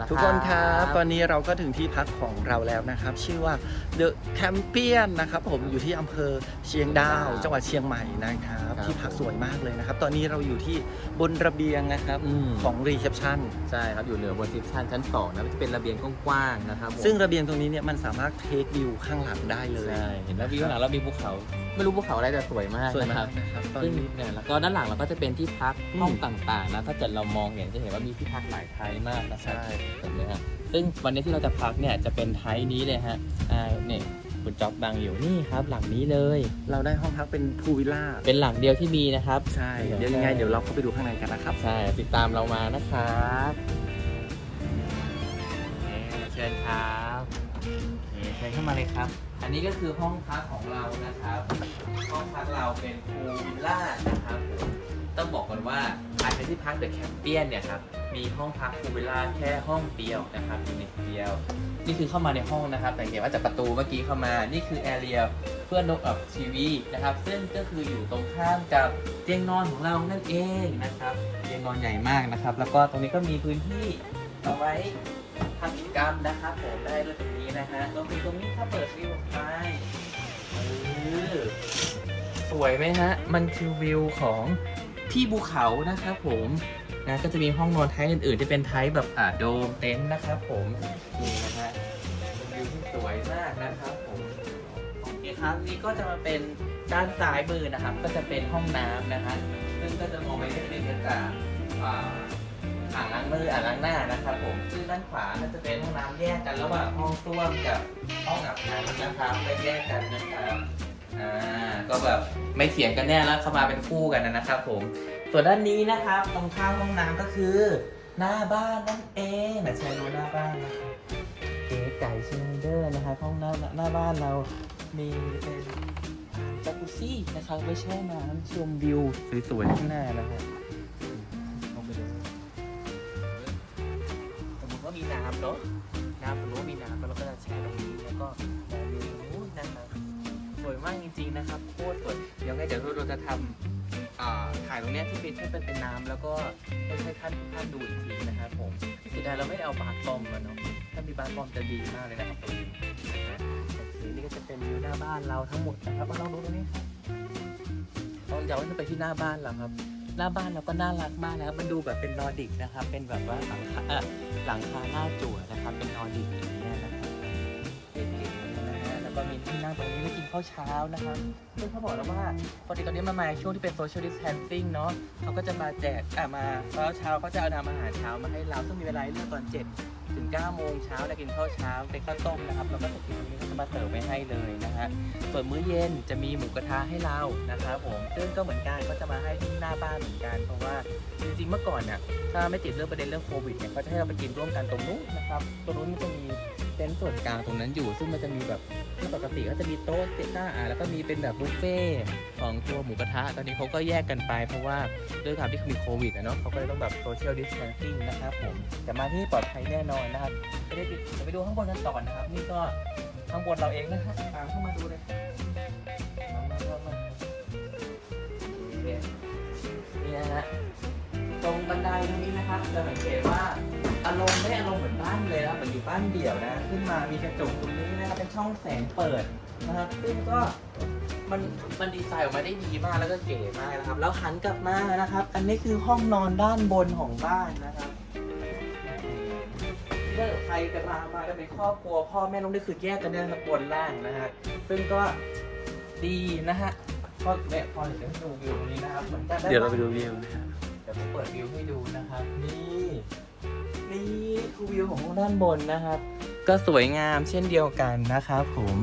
ละทุกคนครับบตอนนี้เราก็ถึงที่พักของเราแล้วนะครับ ชื่อว่า The Campion นะครับผมอยู่ที่อำเภอเชียงดาว จังหวัดเชียงใหม่นะครับที่พักสวยมากเลยนะครับ ตอนนี้เราอยู่ที่บนระเบียงนะครับอืมของรีเซพชันใช่ครับอยู่เหนือบนทิปชั้นชั้นสองนะมันจะเป็นระเบียงกว้างๆนะครับผมซึ่งระเบียงตรงนี้เนี่ยมันสามารถเทควิวข้างหลังได้เลยใช่เห็นแล้ววิวข้างหลังเรามีภูเขาไม่รู้ภูเขาอะไรแต่สวยมากสวยนะคมารักบนะครับตอนซึ่งนี้เนี่ยแล้วก็ด้านหลังเราก็จะเป็นที่พักอืมห้องต่างๆนะถ้าเกิดเรามองเห็นจะเห็นว่ามีที่พักหลายไทยมากนะครับใช่เห็นไหมฮะซึ่งวันนี้ที่เราจะพักเนี่ยจะเป็นไทยนี้เลยฮะอ่าเนี่ยคุณจ๊อบบังอยู่นี่ครับ หลังนี้เลย เราได้ห้องพักเป็นพูวิลล่า เป็นหลังเดียวที่มีนะครับ ใช่ เดี๋ยวยังไงเดี๋ยวเราเข้าไปดูข้างในกันนะครับ ใช่ ติดตามเรามานะครับเชิญครับเชิญเข้ามาเลยครับ อันนี้ก็คือห้องพักของเรานะครับ ห้องพักเราเป็นพูลวิลล่านะครับ ต้องบอกก่อนว่าอาจจะที่พักเดอะแคมเปียนเนี่ยครับมีห้องพักพูลวิลล่าแค่ห้องเดียวนะครับยูนิตเดียว นี่คือเข้ามาในห้องนะครับสังเกตว่าจากประตูเมื่อกี้เข้ามานี่คือแอเรียเพื่อนกอับทีวีนะครับ ซึ่งก็คืออยู่ตรงข้ามกับเตียงนอนของเรานั่นเองนะครับเตียงนอนใหญ่มากนะครับ แล้วก็ตรงนี้ก็มีพื้นที่เอาไว้ทำกิจกรรมนะครับผมได้ด้วยตรงนี้นะฮะตรวมถึงตรงนี้ถ้าเปิดวิวออกไปสวยไหมฮะ มันคือวิวของ ที่ภูเขานะครับผมนะก็จะมีห้องนอนไทยอื่นๆที่เป็นไทยแบบอ่าโดมเต็นท์นะครับผมนี่นะฮะเป็นวิวที่สวยมากนะครับผมโอเคครับนี่ก็จะมาเป็นด้านซ้ายมือนะครับ ก็จะเป็นห้องน้ำนะฮะซึ่งก็จะมองไปเห็นบรรยากาศอ่าอ่างล้างมืออ่างล้างหน้านะครับผมซึ่งด้านขวาก็จะเป็นห้องน้ำแยกกันระหว่างห้องส้วมกับห้องอาบน้ำนะครับไม่แยกกันนะครับ ก็แบบไม่เถียงกันแน่แล้วเข้ามาเป็นคู่กันนะครับ ผม ส่วนด้านนี้นะครับตรงข้างห้องน้ำก็คือ หน้าบ้านนั่นเองนะใช้ดูหน้าบ้านนะครับเก๋ไก่เชนเดอร์นะครับห้องหน้าหน้าบ้านเรามีเป็นจักรุซี่นะครับไว้แช่น้ำชมวิวสวยๆข้างหน้านะครับลองไปดูสมมติว่ามีน้ำเนาะน้ำสมมติว่ามีน้ำแล้วเราก็จะแช่ตรงนี้แล้วก็ วยมากจริงๆนะครับโคตรสวยเดี๋ยวไงเดี๋ยวเราจะทำถ่ายตรงเนี้ยที่เป็นที่เป็นเป็นน้ำแล้วก็ให้ท่านทุกท่านดูอีกทีนะครับผมเสียดายเราไม่ได้เอาบาร์บอมมาเนาะถ้ามีบาร์บอมจะดีมากเลยนะครับตรงนี้นี่ก็จะเป็นวิวหน้าบ้านเราทั้งหมดนะครับมาลองดูตรงนี้ครับลองย้อนขึ้นไปที่หน้าบ้านเราครับหน้าบ้านเราก็น่ารักมากนะครับ มันดูแบบเป็นนอร์ดิกนะครับ เป็นแบบว่าหลังคาหลังคาหน้าจั่วนะครับ เป็นนอร์ดิกอย่างเงี้ยนะครับ ข้าวเช้านะครับ ซึ่งเขาบอกแล้วว่าปกติตอนนี้มันมาช่วงที่เป็น social distancing เนาะเขาก็จะมาแจกอะมาเช้าเช้าเขาจะเอานำอาหารเช้ามาให้เรา ซึ่งมีเวลาให้เลือกตอน 7 ถึง 9 โมงเช้าแล้วกินข้าวเช้าเป็นข้าวต้มนะครับเราก็จะกินตรงนี้เขาจะมาเสิร์ฟไว้ให้เลยนะฮะ ส่วนมื้อเย็นจะมีหมูกระทะให้เรานะครับผมซึ่งก็เหมือนกันก็จะมาให้ที่หน้าบ้านเหมือนกัน เพราะว่าจริงๆเมื่อก่อนเนี่ยถ้าไม่ติดเรื่องประเด็นเรื่องโควิดเนี่ยเขาจะให้เราไปกินร่วมกันตรงนู้นนะครับตรงนู้นมันจะมีเต็นท์ส่วนกลางตรงนั้นอยู่ ซึ่งมันจะมีแบบ ที่ปกติก็จะมีโต๊ะเต๊ะหน้าอ่าแล้วก็มีเป็นแบบบุฟเฟ่ต์ของตัวหมูกระทะ ตอนนี้เขาก็แยกกันไป เพราะว่าด้วยความที่มีโควิดอะเนาะเขาก็เลยต้องแบบโซเชียลดิส a ทนซิ่งนะครับผมแต่มาที่ปลอดภัยแน่นอนนะครับไปได้ติดไปดูข้างบนกันต่อนะครับ นี่ก็ข้างบนเราเองนะฮะตามเข้ามาดูเลยมามามามาโอเนี่นะฮะ ตรงบันไดตรงนี้นะครับ จะสังเกตว่าอารมณ์ไม่อารมณ์เหมือนบ้านเลยนะเหมือนอยู่บ้านเดี่ยวนะ ขึ้นมามีกระจกตรงนี้นะครับเป็นช่องแสงเปิดนะครับซึ่งก็มันมันดีไซน์ออกมาได้ดีมากแล้วก็เก๋มากนะครับ แล้วหันกลับมานะครับ อันนี้คือห้องนอนด้านบนของบ้านนะครับถ้าใครจะมามากันเป็นครอบครัวพ่อแม่ลูกนี่คือแยกกันได้นะครับบนล่างนะฮะซึ่งก็ดีนะฮะก็เนี่พอเดี๋ยวดูวิวตรงนี้นะครับเหมือนกันเดี๋ยวเราไปดูวิวนะครับ ดี๋ยวผมเปิดวิวให้ดูนะครับ นี่นี่คือวิวของด้านบนนะครับ ก็สวยงามเช่นเดียวกันนะครับผม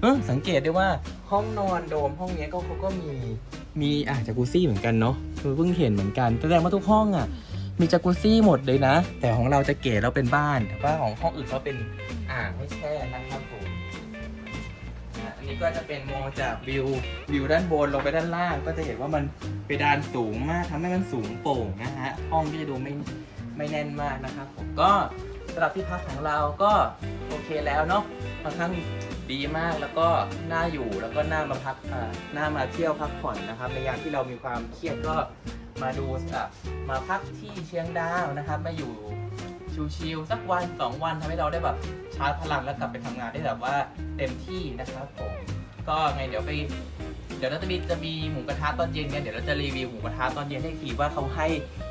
เออสังเกตได้ว่าห้องนอนโดมห้องนี้ก็เขาก็มีมีอ่าจากุซี่เหมือนกันเนาะคือเพิ่งเห็นเหมือนกันแสดงว่าทุกห้องอะ มีจากุซี่หมดเลยนะ แต่ของเราจะเก๋เราเป็นบ้านแต่ว่าของห้องอื่นเขาเป็นอ่างให้แช่นะครับผม นนี้ก็จะเป็นมองจากวิววิวด้านบนลงไปด้านล่าง ก็จะเห็นว่ามันเพดานสูงมากทำให้มันสูงโป่งนะฮะห้องก็จะดูไม่ไม่แน่นมากนะครับผมก็สำหรับที่พักของเราก็โอเคแล้วเนาะค่อนข้างดีมากแล้วก็น่าอยู่แล้วก็น่ามาพักอ่าน่ามาเที่ยวพักผ่อนนะครับ ในยามที่เรามีความเครียดก็มาดูอะมาพักที่เชียงดาวนะครับมาอยู่ ชิลๆสักวันสองวันทำให้เราได้แบบชาร์จพลังแล้วกลับไปทำงานได้แบบว่าเต็มที่นะครับผม ก็ไงเดี๋ยวไป เดี๋ยวเราจะมีจะมีหมูกระทะตอนเย็นกันเดี๋ยวเราจะรีวิวหมูกระทะตอนเย็นให้ทีว่าเขาให้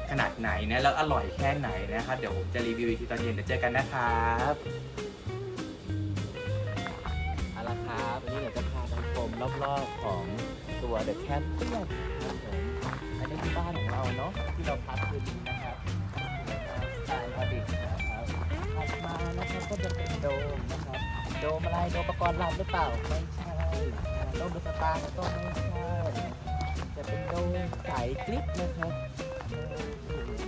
ขนาดไหนนะแล้วอร่อยแค่ไหนนะครับเดี๋ยวผมจะรีวิวอีกทีตอนเย็นเดี๋ยวเจอกันนะครับเอาละครับวันนี้เดี๋ยวจะพาไปชมรอบๆของตัวเดอะแคมป์เพื่อนครับผมอันนี้คือบ้านของเราเนาะที่เราพักคืนนี้นะครับ อดีตนะครับถัดมานะครับก็จะเป็นโดมนะครับ โดมอะไรโดมประกรณ์ลำหรือเปล่า ไม่ใช่โดมดุสตาร์ก็ไม่ใช่จะเป็นโดมใสกริบนะครับ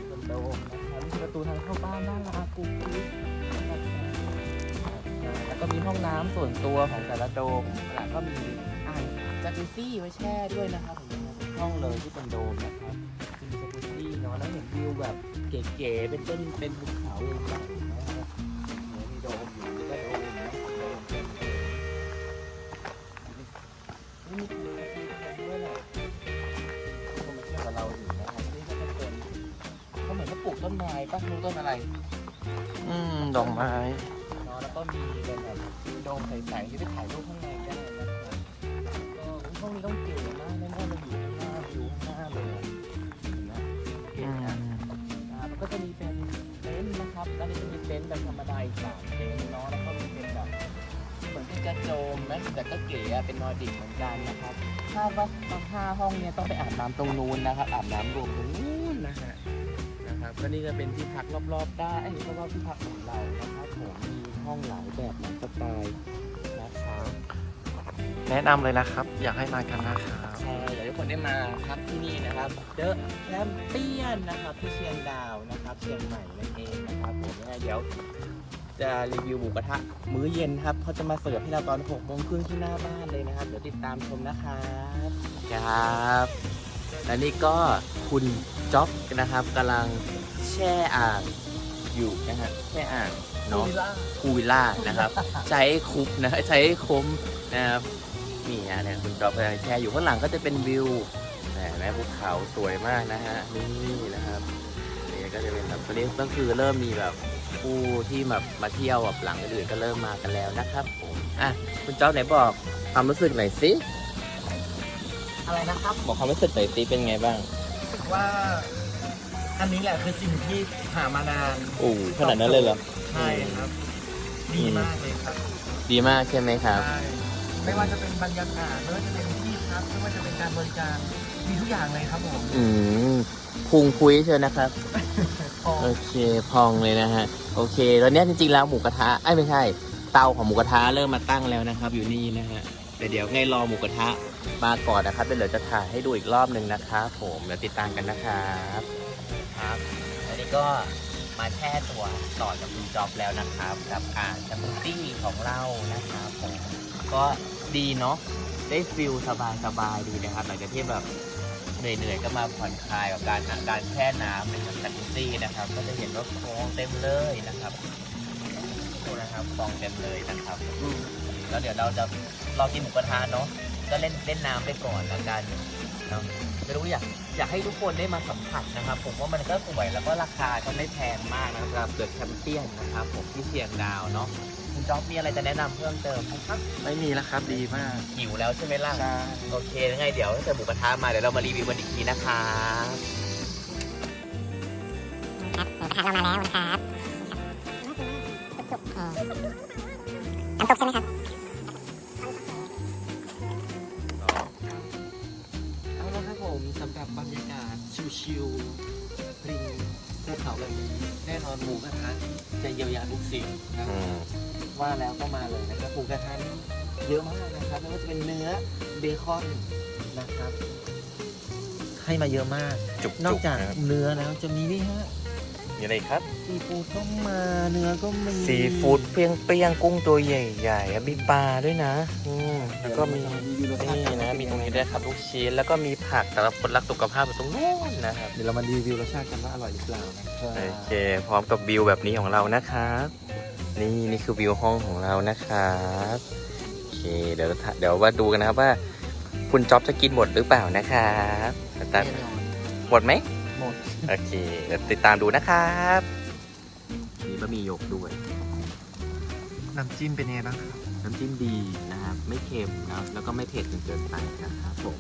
เป็นโดมนะครับนี่คือประตูทางเข้าบ้านน่ารักกุ๊กกิ๊กนะครับแล้วก็มีห้องน้ำส่วนตัวของแต่ละโดมแล้วก็มีอ่างจักรุซี่ไว้แช่ด้วยนะครับห้องเลยที่เป็นโดมนะครับมีจักรุซี่เนาะแล้วเห็นวิวแบบ เก๋ๆเป็นต้นเป็นภูเขาใหญ่นะครับเนี่ยมีโดมอยู่นี่ก็โดมนะโดมเต็มเลยนี่มีทะเลที่กันด้วยแหละคนมาเที่ยวกับเราอยู่นะครับนี่ก็จะเป็นเขาเหมือนเขาปลูกต้นไม้ปะรู้ต้นอะไรอืมดอกไม้เนาะแล้วก็มีเป็นแบบโดมใสๆที่ไปถ่ายรูปข้างใน ก็จะมีเป็นเต็นท์นะครับอันนี้จะมีเต็นท์แบบธรรมดาอีกสามเต็นท์เนาะแล้วก็มีเป็นแบบเหมือนเป็นกระโจมนะแต่ก็เก๋อะเป็นนอร์ดิกเหมือนกันนะครับคาดว่าตอนห้าห้องเนี่ยต้องไปอาบน้ำตรงนู้นนะครับ อาบน้ำรวมตรงนู้นนะฮะนะครับก็นี่ก็เป็นที่พักรอบๆได้อันนี้รอบๆที่พักของเรานะครับผมมีห้องหลายแบบหลายสไตล์นะครับแนะนำเลยนะครับ อยากให้มากันนะครับ ใช่เดี๋ยวทุกคนได้มาพักที่นี่นะครับเดอะแคมเปียนนะครับที่เชียงดาวนะครับเชียงใหม่นั่นเองนะครับผมยังไงเดี๋ยว จะรีวิวหมูกระทะมื้อเย็นครับเขาจะมาเสิร์ฟให้เราตอน6โมงครึ่งที่หน้าบ้านเลยนะครับเดี๋ยวติดตามชมนะครับครับและนี่ก็คุณจ๊อบนะครับกำลังแช่อ่างอยู่นะฮะแช่อ่างเนาะพูวิลล่านะครับ ใช้คุ้มนะใช้คุ้มนะครับ นี่ฮะเนี่ยคุณจ๊อบกำลังแช่อยู่ข้างหลังก็จะเป็นวิวแหมแม่ภูเขาสวยมากนะฮะนี่นะครับนี่ก็จะเป็นแบบเรียกก็คือเริ่มมีแบบผู้ที่แบบมาเที่ยวแบบหลังอื่นๆก็เริ่มมากันแล้วนะครับผมอะคุณเจ้าไหนบอกความรู้สึกหน่อยสิอะไรนะครับ บอกความรู้สึกหน่อยสิเป็นไงบ้างรู้สึกว่า อันนี้แหละคือสิ่งที่หามานานโอ้ขนาดนั้นเลยเหรอใช่ครับ ดีมากเลยครับ ดีมากใช่ไหมครับใช่ ไม่ว่าจะเป็นบรรยากาศไม่ว่าจะเป็นที่พักไม่ว่าจะเป็นการบริการมีทุกอย่างเลยครับผมอืมพุงพุ้ยเชียวนะครับ พอโอเคพองเลยนะฮะ โอเคตอนเนี้ยจริงๆแล้วหมูกระทะไอ้ยไม่ใช่ เตาของหมูกระทะเริ่มมาตั้งแล้วนะครับ อยู่นี่นะฮะแต่เดี๋ยวไงรอหมูกระทะมาก่อนนะครับเดี๋ยวจะถ่ายให้ดูอีกรอบหนึ่งนะครับผมเดี๋ยวติดตามกันนะครับครับอันนี้ก็มาแช่ตัวต่อจากคุณจอบแล้วนะครับ กับอ่างจัมตี้ของเรานะครับผม ก็ดีเนาะได้ฟิลสบายๆดีนะครับหลังจากที่แบบเหนื่อยๆก็มาผ่อนคลายกับการการแช่น้ำในจักรุซี่นะครับ ก็จะเห็นว่าคลองเต็มเลยนะครับดูนะครับคลองเต็มเลยนะครับแล้วเดี๋ยวเราจะรอกินหมูกระทะเนาะก็เล่นเล่นน้ำไปก่อนแล้วกันเนาะไม่รู้อยากอยากให้ทุกคนได้มาสัมผัสนะครับ ผมว่ามันก็สวยแล้วก็ราคาก็ไม่แพงมากนะครับเกิดแคมเปี้ยนนะครับ ผมที่เชียงดาวเนาะ คุณจ๊อบมีอะไรจะแนะนำเพิ่มเติมไหมครับไม่มีแล้วครับดีมากหิวแล้วใช่ไหมล่ะ ใช่โอเคยังไงเดี๋ยวถ้าเกิดหมูกระทะมาเดี๋ยวเรามารีวิวกันอีกทีนะคะครับหมูกระทะเรามาแล้วนะครับน้ำตกใช่ไหมครับเอาละครับผมสำหรับบรรยากาศชิวๆริมภูเขาแบบนี้แน่นอนหมูกระทะจะเยียวยาทุกสิ่งครับ ว่าแล้วก็มาเลยนะครับหมูกระทะนี่เยอะมากนะครับไม่ว่าจะเป็นเนื้อเบคอนนะครับ ให้มาเยอะมาก จุกนอกจากนะครับเนื้อแล้วจะมีนี่ฮะมีอะไรครับ ซีฟู้ดก็มาเนื้อก็มีซีฟู้ดเปรี้ยงเปรี้ยงๆกุ้งตัวใหญ่ๆอะมีปลาด้วยนะอืมแล้วก็มีนี่นะ มีตรงนี้ด้วยครับลูกชิ้น แล้วก็มีผักสำหรับคนรักสุขภาพอยู่ตรงนู้นนะครับ เดี๋ยวเรามารีวิวรสชาติกันว่าอร่อยหรือเปล่านะครับ โอเค พร้อมกับวิวแบบนี้ของเรานะครับ นี่นี่คือวิวห้องของเรานะครับโอเคเดี๋ยวเดี๋ยวว่าดูกันนะครับว่า คุณจ๊อบจะกินหมดหรือเปล่านะครับแต่แน่นอนหมดไหมหมดโอเคเดี๋ยวติดตามดูนะครับมีบะหมี่หยกด้วย น้ำจิ้มเป็นยังไงบ้างครับน้ำจิ้มดีนะครับ ไม่เค็มนะแล้วก็ไม่เผ็ดจนเกินไปนะครับผม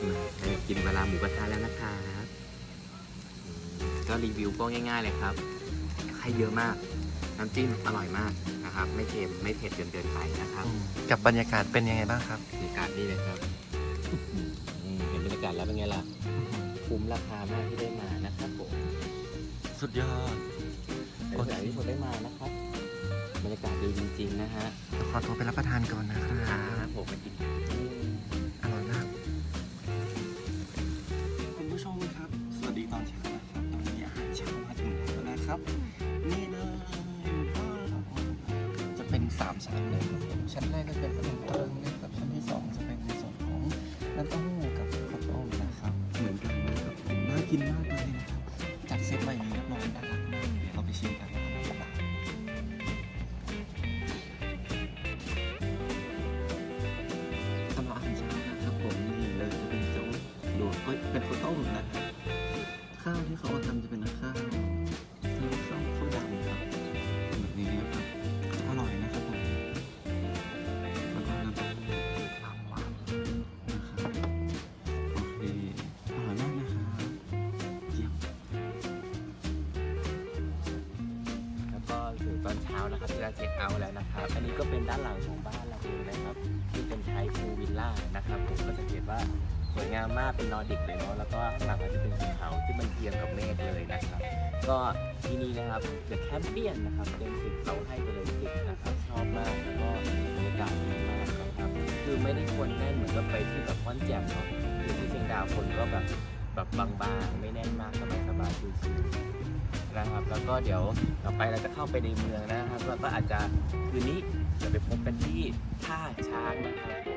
อืมได้กินเวลาหมูกระทะแล้วนะครับอืมก็รีวิวก็ง่าย ๆ เลยครับ ให้เยอะมาก น้ำจิ้มอร่อยมากนะครับ ไม่เค็มไม่เผ็ดจนเกินไปนะครับกับบรรยากาศเป็นยังไงบ้างครับบรรยากาศนี่เลยครับอืมเห็นบรรยากาศแล้วเป็นไงล่ะคุ้มราคามากที่ได้มานะครับผมสุดยอดในสถานที่ผมได้มานะครับบรรยากาศดีจริงๆนะฮะขอตัวไปรับประทานก่อนนะคครัรับบผมมากินอร่อยมากคุณผู้ชมครับ สวัสดีตอนเช้านะครับตอนนี้อาหารเช้ามาถึงแล้วนะครับ ข้าวที่เขาเอาทำจะเป็นข้าวนี่ข้าวข้าวดำครับแบบนี้นะครับอร่อยนะครับผมแล้วก็น้ำตาหู้หวานหวานนะครับโอเคอร่อยมากนะครับเยี่ยมแล้วก็ถึงตอนเช้านะครับที่เราเช็คเอาท์แล้วนะครับ อันนี้ก็เป็นด้านหลังของบ้านเราเองนะครับที่เป็นไทป์พูวิลล่านะครับผมก็จะเห็นว่า สวยงามมากเป็นนอร์ดิกเลยเนาะแล้วก็ข้างหลังก็จะเป็นภูเขาที่มันเทียมกับเมฆเลยนะครับ ก็ที่นี่นะครับเดอะแคมเปียนนะครับเต็มสิบเราให้ไปเลยสิบนะครับชอบมากแล้วก็บรรยากาศดีมากนะครับ คือไม่ได้คนแน่นเหมือนกับไปที่แบบม่อนแจ่มเนาะคือที่เชียงดาวคนก็แบบแบบบางๆ ไม่แน่นมากสบายๆชิวๆนะครับ แล้วก็เดี๋ยวต่อไปเราจะเข้าไปในเมืองนะครับแล้วก็อาจจะคืนนี้จะไปพบกันที่ท่าช้างนะครับ